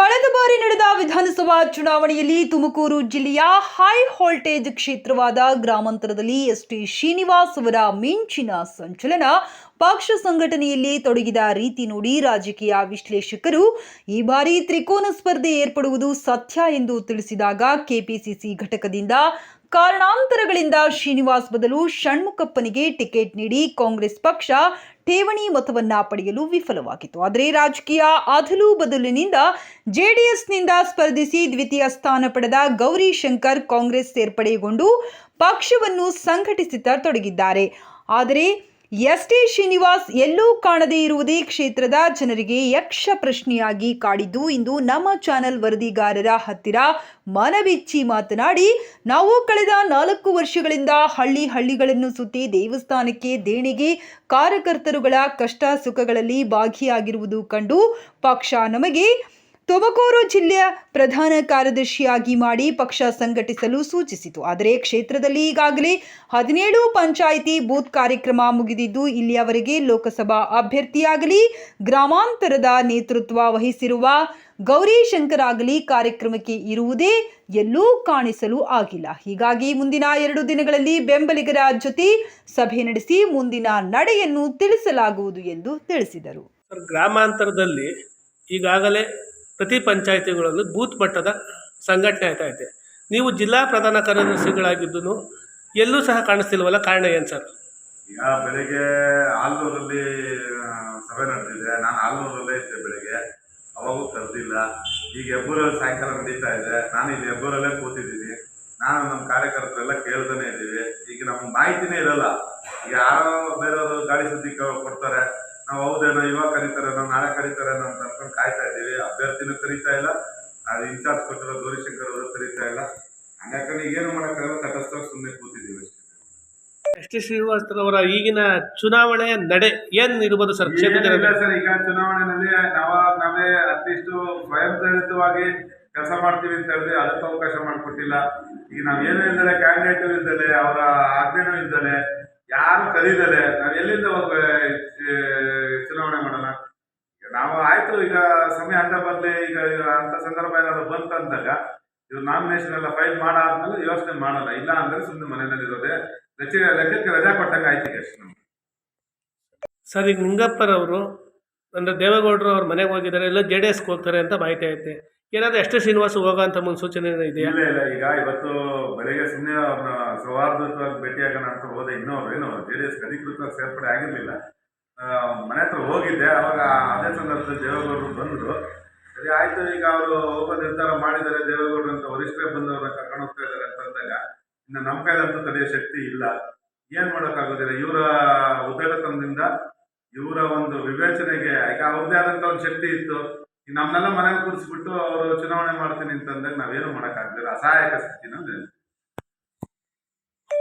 got ಬಾರಿ ನಡೆದ ವಿಧಾನಸಭಾ ಚುನಾವಣೆಯಲ್ಲಿ ತುಮಕೂರು ಜಿಲ್ಲೆಯ ಹೈ ವೋಲ್ಟೇಜ್ ಕ್ಷೇತ್ರವಾದ ಗ್ರಾಮಾಂತರದಲ್ಲಿ ಎಸ್ಟಿ ಶ್ರೀನಿವಾಸ್ ಅವರ ಮಿಂಚಿನ ಸಂಚಲನ ಪಕ್ಷ ಸಂಘಟನೆಯಲ್ಲಿ ತೊಡಗಿದ ರೀತಿ ನೋಡಿ ರಾಜಕೀಯ ವಿಶ್ಲೇಷಕರು ಈ ಬಾರಿ ತ್ರಿಕೋನ ಸ್ಪರ್ಧೆ ಏರ್ಪಡುವುದು ಸತ್ಯ ಎಂದು ತಿಳಿಸಿದಾಗ ಕೆಪಿಸಿಸಿ ಘಟಕದಿಂದ ಕಾರಣಾಂತರಗಳಿಂದ ಶ್ರೀನಿವಾಸ್ ಬದಲು ಷಣ್ಮುಖಪ್ಪನಿಗೆ ಟಿಕೆಟ್ ನೀಡಿ ಕಾಂಗ್ರೆಸ್ ಪಕ್ಷ ಠೇವಣಿ ಮತವನ್ನ ಪಡೆಯಲು ವಿಫಲವಾಗಿತ್ತು. ಆದರೆ ರಾಜಕೀಯ ಅದಲು ಬದಲಿನಿಂದ ಜೆಡಿಎಸ್ನಿಂದ ಸ್ಪರ್ಧಿಸಿ ದ್ವಿತೀಯ ಸ್ಥಾನ ಪಡೆದ ಗೌರಿ ಶಂಕರ್ ಕಾಂಗ್ರೆಸ್ ಸೇರ್ಪಡೆಗೊಂಡು ಪಕ್ಷವನ್ನು ಸಂಘಟಿಸುತ್ತ ತೊಡಗಿದ್ದಾರೆ. ಆದರೆ ಎಸ್ ಟಿ ಶ್ರೀನಿವಾಸ್ ಎಲ್ಲೂ ಕಾಣದೇ ಇರುವುದೇ ಕ್ಷೇತ್ರದ ಜನರಿಗೆ ಯಕ್ಷ ಪ್ರಶ್ನೆಯಾಗಿ ಕಾಡಿದ್ದು. ಇಂದು ನಮ್ಮ ಚಾನೆಲ್ ವರದಿಗಾರರ ಹತ್ತಿರ ಮನಬಿಚ್ಚಿ ಮಾತನಾಡಿ, ನಾವು ಕಳೆದ ನಾಲ್ಕು ವರ್ಷಗಳಿಂದ ಹಳ್ಳಿ ಹಳ್ಳಿಗಳನ್ನು ಸುತ್ತಿ ದೇವಸ್ಥಾನಕ್ಕೆ ದೇಣಿಗೆ, ಕಾರ್ಯಕರ್ತರುಗಳ ಕಷ್ಟ ಸುಖಗಳಲ್ಲಿ ಭಾಗಿಯಾಗಿರುವುದು ಕಂಡು ಪಕ್ಷ ನಮಗೆ ತುಮಕೂರು ಜಿಲ್ಲೆಯ ಪ್ರಧಾನ ಕಾರ್ಯದರ್ಶಿಯಾಗಿ ಮಾಡಿ ಪಕ್ಷ ಸಂಘಟಿಸಲು ಸೂಚಿಸಿತು. ಆದರೆ ಕ್ಷೇತ್ರದಲ್ಲಿ ಈಗಾಗಲೇ ಹದಿನೇಳು ಪಂಚಾಯಿತಿ ಬೂತ್ ಕಾರ್ಯಕ್ರಮ ಮುಗಿದಿದ್ದು, ಇಲ್ಲಿಯವರೆಗೆ ಲೋಕಸಭಾ ಅಭ್ಯರ್ಥಿಯಾಗಲಿ, ಗ್ರಾಮಾಂತರದ ನೇತೃತ್ವ ವಹಿಸಿರುವ ಗೌರಿ ಶಂಕರ್ ಆಗಲಿ ಕಾರ್ಯಕ್ರಮಕ್ಕೆ ಇರುವುದೇ ಎಲ್ಲೂ ಕಾಣಿಸಲು ಆಗಿಲ್ಲ. ಹೀಗಾಗಿ ಮುಂದಿನ ಎರಡು ದಿನಗಳಲ್ಲಿ ಬೆಂಬಲಿಗರ ಜೊತೆ ಸಭೆ ನಡೆಸಿ ಮುಂದಿನ ನಡೆಯನ್ನು ತಿಳಿಸಲಾಗುವುದು ಎಂದು ತಿಳಿಸಿದರು. ಗ್ರಾಮಾಂತರದಲ್ಲಿ ಈಗಾಗಲೇ ಪ್ರತಿ ಪಂಚಾಯಿತಿಗಳಲ್ಲೂ ಬೂತ್ ಮಟ್ಟದ ಸಂಘಟನೆ ಆಯ್ತಾ ಐತೆ ನೀವು ಜಿಲ್ಲಾ ಪ್ರಧಾನ ಕಾರ್ಯದರ್ಶಿಗಳಾಗಿದ್ದು ಎಲ್ಲೂ ಸಹ ಕಾಣಿಸ್ತಿಲ್ವಲ್ಲ? ಕಾರಣ ಏನು ಸರ್? ಈಗ ಬೆಳಿಗ್ಗೆ ಆಲ್ನೂರಲ್ಲಿ ಸಭೆ ನಡೆದಿದೆ. ನಾನು ಆಲ್ನೂರಲ್ಲೇ ಇದ್ದೆ ಬೆಳಿಗ್ಗೆ. ಅವಾಗೂ ಕರೆದಿಲ್ಲ ಈಗ ಹೆಬ್ಬೂರಲ್ಲಿ ಸಾಯಂಕಾಲ ನಡೀತಾ ಇದೆ. ನಾನು ಇಲ್ಲಿ ಹೆಬ್ಬೂರಲ್ಲೇ ಕೂತಿದ್ದೀನಿ. ನಾನು ನಮ್ಮ ಕಾರ್ಯಕರ್ತರೆಲ್ಲ ಕೇಳ್ತಾನೆ ಇದ್ದೀವಿ. ಈಗ ನಮ್ಗೆ ಮಾಹಿತಿನೇ ಇರಲ್ಲ. ಈಗ ಯಾರೋ ಬೇರೆಯವರು ಗಾಳಿ ಸುದ್ದಿ ಕೊಡ್ತಾರೆ. ನಾವು ಹೌದೇನೋ ಇವಾಗ ಕರೀತಾರೇನೋ ನಾಳೆ ಕರೀತಾರೇನೋ ಅಂತ ಅನ್ಕೊಂಡು ಕಾಯ್ತಾ ಇದ್ದೀವಿ. ಅಭ್ಯರ್ಥಿನೂ ಕರೀತಾ ಇಲ್ಲ ಅದು ಇನ್ಚಾರ್ಜ್ ಕೊಟ್ಟಿರೋ ಗೌರಿಶಂಕರ್ ಅವರು ಕರೀತಾ ಇಲ್ಲ. ಹಂಗಾಕೊಂಡು ಈಗೇನು ಮಾಡೋಕ್ಕಾಗಲ್ಲ ತಟಸ್ಥವಾಗಿ ಸುಮ್ಮನೆ ಕೂತಿದ್ದೀವಿ ಅಷ್ಟೇ. ಎಸ್ ಟಿ ಶ್ರೀನಿವಾಸರವರ ಈಗಿನ ಚುನಾವಣೆ ನಡೆ ಏನ್ ಇರ್ಬೋದು ಸರ್? ಕ್ಷೇತ್ರದ ಏನಿಲ್ಲ ಸರ್ ಈಗ ಚುನಾವಣೆಯಲ್ಲಿ ನಾವ ನಾವೇ ಅಟ್ಲೀಸ್ಟ್ ಸ್ವಯಂ ಪ್ರೇರಿತವಾಗಿ ಕೆಲಸ ಮಾಡ್ತೀವಿ ಅಂತ ಹೇಳಿದ್ರೆ ಅದಕ್ಕೆ ಅವಕಾಶ ಮಾಡಿಕೊಟ್ಟಿಲ್ಲ. ಈಗ ನಾವ್ ಏನು ಇಲ್ದಲೆ ಕ್ಯಾಂಡಿಡೇಟ್ ಇಲ್ದಲೆ ಅವರ ಆಜ್ಞೆನೂ ಇಲ್ದಲೆ ಯಾರು ಕರೀದಲೆ ನಾವು ಎಲ್ಲಿಂದ ಹೋಗಿ ಆ, ಚುನಾವಣೆ ಮಾಡೋಣ ಈಗ ನಾವು ಆಯ್ತು ಈಗ ಬರ್ಲಿ ಈಗ ಅಂತ ಸಂದರ್ಭ ಏನಾದ್ರು ಬಂತು ಅಂದಾಗ ಇವ್ರು ನಾಮಿನೇಷನ್ ಎಲ್ಲ ಫೈಲ್ ಮಾಡಾದ್ಮೇಲೆ ಯೋಚನೆ ಮಾಡಲ್ಲ. ಇಲ್ಲ ಅಂದ್ರೆ ಸುಮ್ಮನೆ ಮನೆಯಲ್ಲಿ ಇರೋದೇ. ರಚನೆ ಲೆಕ್ಕಕ್ಕೆ ರಜಾ ಕೊಟ್ಟಂಗೆ ಆಯ್ತು ಈಗ ಅಷ್ಟೇ ನಮ್ಗೆ. ಸರ್ ಈಗ ನಿಂಗಪ್ಪರವರು ಅಂದ್ರೆ ದೇವೇಗೌಡರು ಅವ್ರ ಮನೆಗೆ ಹೋಗಿದ್ದಾರೆ ಎಲ್ಲ ಜೆ ಡಿ ಎಸ್ಗೆ ಹೋಗ್ತಾರೆ ಅಂತ ಮಾಹಿತಿ ಐತೆ. ಏನಾದ್ರೂ ಎಷ್ಟೇ ಶ್ರೀನಿವಾಸ ಹೋಗೋ ಅಂತ ಮುನ್ಸೂಚನೆ ಏನೋ ಇದೆಯಾ? ಇಲ್ಲ ಇಲ್ಲ. ಈಗ ಇವತ್ತು ಬೆಳಿಗ್ಗೆ ಸುಮ್ಮನೆ ಅವ್ರನ್ನ ಸೌಹಾರ್ದವಾಗಿ ಭೇಟಿಯಾಗೋಣ ಅಂತ ಹೋದೆ ಇನ್ನೂ ಅವ್ರು. ಏನು ಜೆ ಡಿ ಎಸ್ ಅಧಿಕೃತವಾಗಿ ಸೇರ್ಪಡೆ ಆಗಿರಲಿಲ್ಲ. ಮನೆ ಹತ್ರ ಹೋಗಿದ್ದೆ, ಅವಾಗ ಅದೇ ಸಂದರ್ಭದಲ್ಲಿ ದೇವೇಗೌಡರು ಬಂದರು. ಸರಿ, ಆಯಿತು, ಈಗ ಅವರು ಹೋಗ ನಿರ್ಧಾರ ಮಾಡಿದ್ದಾರೆ, ದೇವೇಗೌಡರು ಅಂತ ವರಿಷ್ಠರೇ ಬಂದು ಅವ್ರನ್ನ ಕರ್ಕೊಂಡು ಹೋಗ್ತಾ ಇದ್ದಾರೆ ಅಂತ ಅಂದಾಗ, ಇನ್ನು ನಮ್ಮ ಕೈಲಂತೂ ತಡೆಯ ಶಕ್ತಿ ಇಲ್ಲ. ಏನು ಮಾಡೋಕ್ಕಾಗೋದಿಲ್ಲ? ಇವರ ಉದ್ದಟತನದಿಂದ ಇವರ ಒಂದು ವಿವೇಚನೆಗೆ, ಈಗ ಅವ್ರದ್ದೇ ಆದಂಥ ಒಂದು ಶಕ್ತಿ ಇತ್ತು. ನಮ್ಮನ್ನೆಲ್ಲ ಮನೆಗೆ ಕೂರಿಸ್ಬಿಟ್ಟು ಅವರು ಚುನಾವಣೆ ಮಾಡ್ತೀನಿ ಅಂತಂದಾಗ ನಾವೇನು ಮಾಡೋಕ್ಕಾಗಲಿಲ್ಲ. ಅಸಹಾಯಕ ಸ್ಥಿತಿನಲ್ಲಿ